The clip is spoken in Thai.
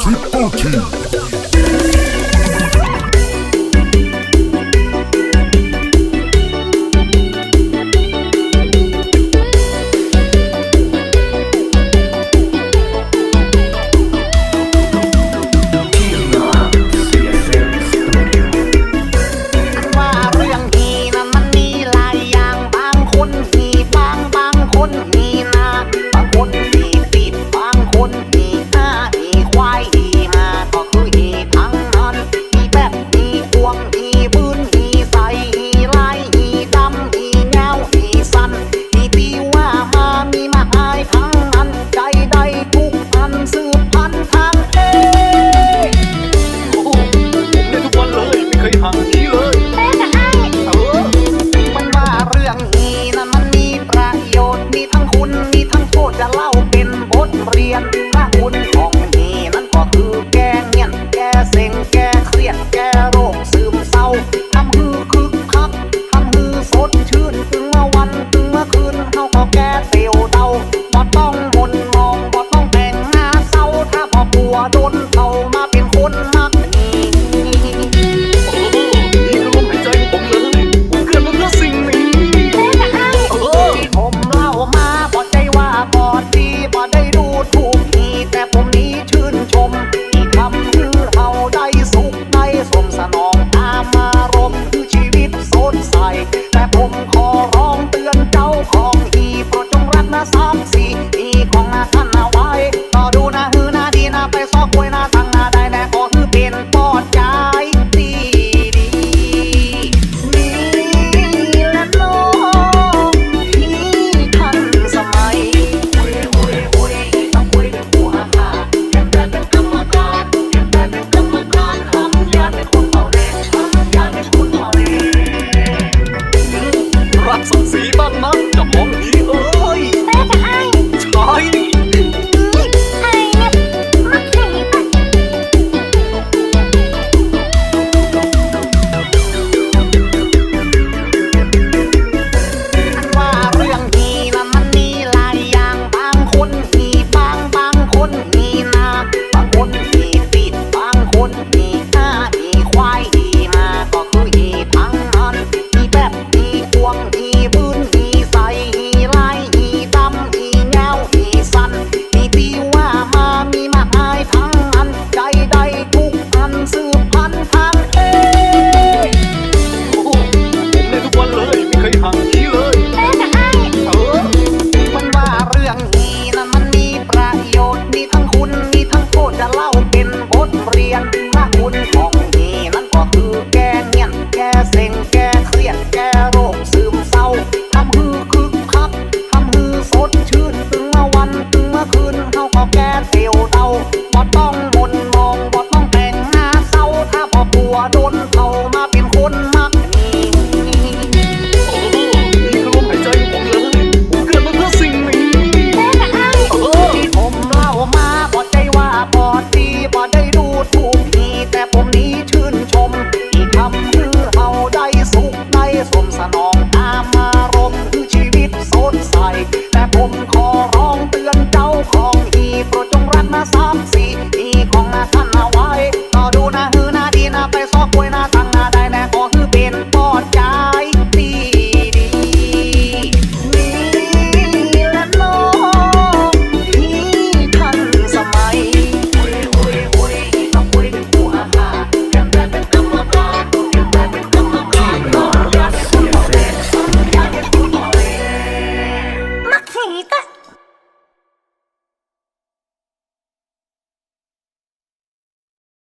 Triple T. คุณมีทั้งโคตรจะเล่าเป็นบทเรียนพระคุณของนี่นั้นก็คือแกงเงี้ยแกเซ็งแก เอาดูนะฮือนาดีนาไปซอควยนาสั่งนาได้แน่ก็คือเป็นปอดยายดีดีนี่และน้องที่ทันสมัยโอ้ยโอ้ยโอ้ยต้องคุยเป็นผู้อาเก็บแต่เป็นกรรมการเก็บแต่เป็นกรรมการทำยาเป็นคนเมาแน่ทำยาเป็นคนเมาแน่รักศักดิ์ศรีบ้างมั้งจะมองนี้เออ อกแก้สิวเดาบ่ต้องมุนมองบ่ต้องแต่งหน้าเศร้าถ้าพอปัวโดนเขามาเป็นคนมักมีโอ้นี่คือลมหายใจของเลยเกิดมาเพื่อสิ่งนี้ที่ผมเล่ามาบ่ได้ว่าบ่ดีบ่ได้ดูถูกทีแต่ผมนี้ชื่นชม อีคำคือเฮาได้สุขได้สมสนองตามอารมณ์คือชีวิตสดใสแต่ผมขอร้อง สามสี่ที่ของท่านเอาไว้